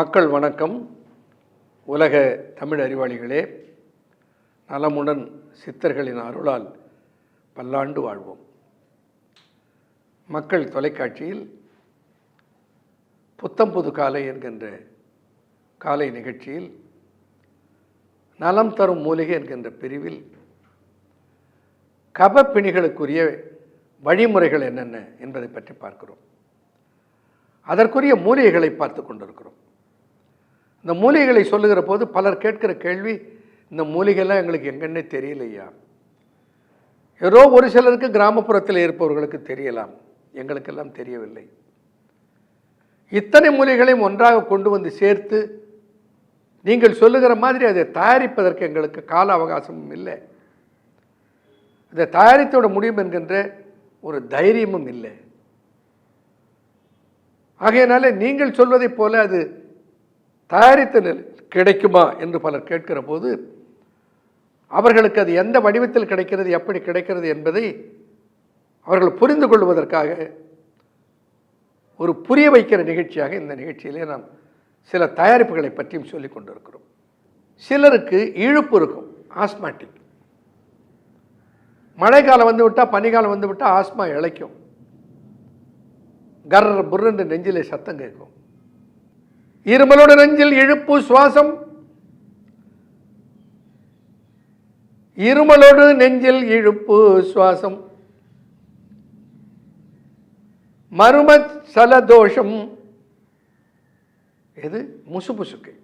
மக்கள் வணக்கம். உலக தமிழ் அறிவாளிகளே நலமுடன் சித்தர்களின் அருளால் பல்லாண்டு வாழ்வோம். மக்கள் தொலைக்காட்சியில் புத்தம் புது காலை என்கின்ற காலை நிகழ்ச்சியில் நலம் தரும் மூலிகை என்கின்ற பிரிவில் கபப்பிணிகளுக்குரிய வழிமுறைகள் என்னென்ன என்பதை பற்றி பார்க்கிறோம். அதற்குரிய மூலிகைகளை பார்த்து கொண்டிருக்கிறோம். இந்த மூலிகைகளை சொல்லுகிற போது பலர் கேட்கிற கேள்வி இந்த மூலிகைலாம் எங்களுக்கு எங்கன்னே தெரியலையா? ஏதோ ஒரு சிலருக்கு கிராமப்புறத்தில் இருப்பவர்களுக்கு தெரியலாம். எங்களுக்கெல்லாம் தெரியவில்லை. இத்தனை மூலிகளையும் ஒன்றாக கொண்டு வந்து சேர்த்து நீங்கள் சொல்லுகிற மாதிரி அதை தயாரிப்பதற்கு எங்களுக்கு கால அவகாசமும் இல்லை. இதை தயாரித்துவிட முடியும் என்கின்ற ஒரு தைரியமும் இல்லை. ஆகையினால நீங்கள் சொல்வதைப் போல அது தயாரித்த நிலை கிடைக்குமா என்று பலர் கேட்கிற போது அவர்களுக்கு அது எந்த வடிவத்தில் கிடைக்கிறது எப்படி கிடைக்கிறது என்பதை அவர்கள் புரிந்து கொள்வதற்காக ஒரு புரிய வைக்கிற நிகழ்ச்சியாக இந்த நிகழ்ச்சியிலே நாம் சில தயாரிப்புகளை பற்றியும் சொல்லிக் கொண்டிருக்கிறோம். சிலருக்கு இழுப்பு இருக்கும் ஆஸ்மாட்டிக். மழைக்காலம் வந்து விட்டால் பனிக்காலம் வந்து விட்டால் ஆஸ்மா இழைக்கும். கர் புர்ரண்டு நெஞ்சிலே சத்தம் கேட்கும். இருமலோட நெஞ்சில் இழுப்பு சுவாசம். இருமலோடு நெஞ்சில் இழுப்பு சுவாசம். மரும சலதோஷம். எது? முசுமுசுக்கை.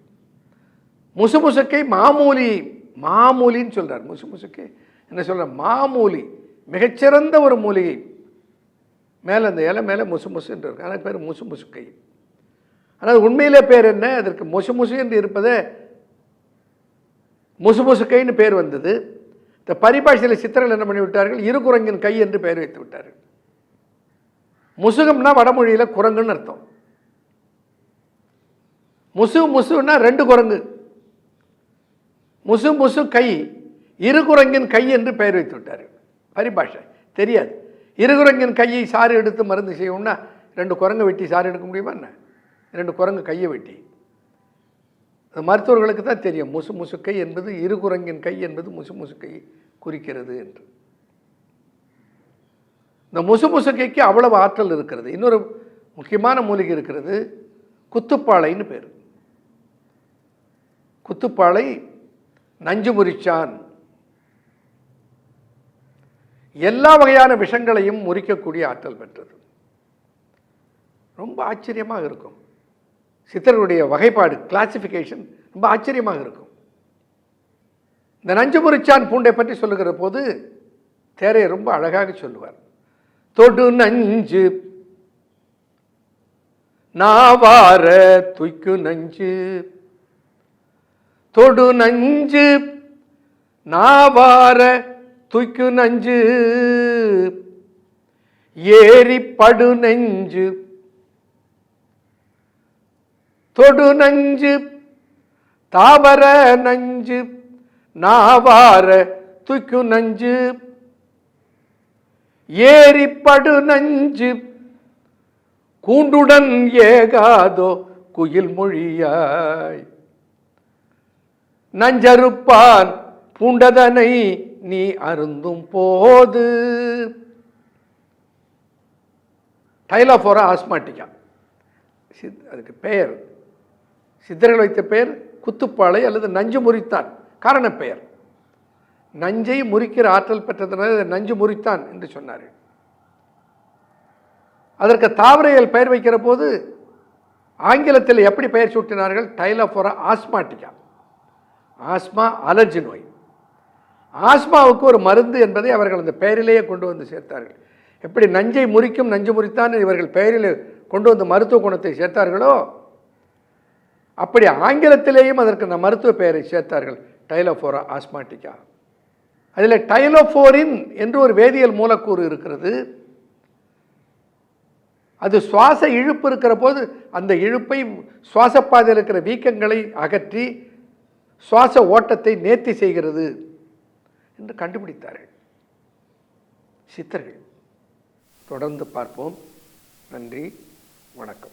முசுமுசுக்கை மாமூலி மாமூலின்னு சொல்றார். முசுமுசுக்கை. என்ன சொல்ற மாமூலி. மிகச்சிறந்த ஒரு மூலிகை. மேலே அந்த இலை மேலே முசுமுசுன்னு இருக்கு. ஆனால் பேர் முசுமுசுக்கை. ஆனால் உண்மையிலே பேர் என்ன? அதற்கு மொசு மொசு என்று இருப்பதே மசுமொசு கைன்னு பேர் வந்தது. இந்த பரிபாஷையில் சித்திரங்கள் என்ன பண்ணி விட்டார்கள் இரு குரங்கின் கை என்று பெயர் வைத்து விட்டார்கள். முசுகம்னா வடமொழியில் குரங்குன்னு அர்த்தம். முசு முசுன்னா ரெண்டு குரங்கு. முசு முசு கை. இரு குரங்கின் கை என்று பெயர் வைத்து விட்டார்கள். பரிபாஷை. தெரியாது. இருகுரங்கின் கையை சாறு எடுத்து மருந்து செய்யணும்னா ரெண்டு குரங்கை வெட்டி சாறு எடுக்க முடியுமா என்ன? ரெண்டு குரங்கு கையை வெட்டி. அது மருத்துவர்களுக்கு தான் தெரியும். முசு முசுக்கை என்பது இருகுரங்கின் கை என்பது முசு முசுக்கை குறிக்கிறது என்று. இந்த முசு முசுக்கைக்கு அவ்வளவு ஆற்றல் இருக்கிறது. இன்னொரு முக்கியமான மூலிகை இருக்கிறது குத்துப்பாளைன்னு பேர். குத்துப்பாளை நஞ்சு முறிச்சான். எல்லா வகையான விஷங்களையும் முறிக்கக்கூடிய ஆற்றல் பெற்றது. ரொம்ப ஆச்சரியமாக இருக்கும். சித்தர்களுடைய வகைப்பாடு கிளாசிஃபிகேஷன் ரொம்ப ஆச்சரியமாக இருக்கும். இந்த நஞ்சுமுறிச்சான் பூண்டை பற்றி சொல்லுகிற போது தேரையை ரொம்ப அழகாக சொல்லுவார். தொடு நஞ்சு நாவார துய்க்கு நஞ்சு தொடு நஞ்சு நாவார துய்க்கு நஞ்சு ஏறி படு நெஞ்சு தொடு நஞ்சு தாவர நஞ்சு நாவார துக்கு நஞ்சு. ஏறி படு நஞ்சு கூண்டுடன் ஏகாதோ குயில் மொழியாய். நஞ்சறுப்பான் பூண்டதனை நீ அருந்தும் போது. டைலாஃபோரா ஆஸ்மாட்டிக்கா அதுக்கு பெயர் சித்தர்கள் வைத்த பெயர் குத்துப்பாளை அல்லது நஞ்சு முறித்தான். காரண பெயர். நஞ்சை முறிக்கிற ஆற்றல் பெற்றதனால் இதை நஞ்சு முறித்தான் என்று சொன்னார்கள். அதற்கு தாவரையல் பெயர் வைக்கிற போது ஆங்கிலத்தில் எப்படி பெயர் சூட்டினார்கள்? டைலஃபோரா ஆஸ்மாட்டிக்கா ஆஸ்மா அலர்ஜி நோய். ஆஸ்மாவுக்கு ஒரு மருந்து என்பதை அவர்கள் அந்த பெயரிலேயே கொண்டு வந்து சேர்த்தார்கள். எப்படி நஞ்சை முறிக்கும் நஞ்சு முறித்தான் இவர்கள் பெயரில் கொண்டு வந்து மருத்துவ குணத்தை சேர்த்தார்களோ அப்படி ஆங்கிலத்திலேயும் அதற்கு அந்த மருத்துவ பெயரை சேர்த்தார்கள். டைலோஃபோரா ஆஸ்மாட்டிக்கா அதில் டைலோஃபோரின் என்று ஒரு வேதியியல் மூலக்கூறு இருக்கிறது. அது சுவாச இழுப்பு இருக்கிற போது அந்த இழுப்பை சுவாசப்பாதையில் இருக்கிற வீக்கங்களை அகற்றி சுவாச ஓட்டத்தை நேர்த்தி செய்கிறது என்று கண்டுபிடித்தார்கள். சித்தர்கள். தொடர்ந்து பார்ப்போம். நன்றி. வணக்கம்.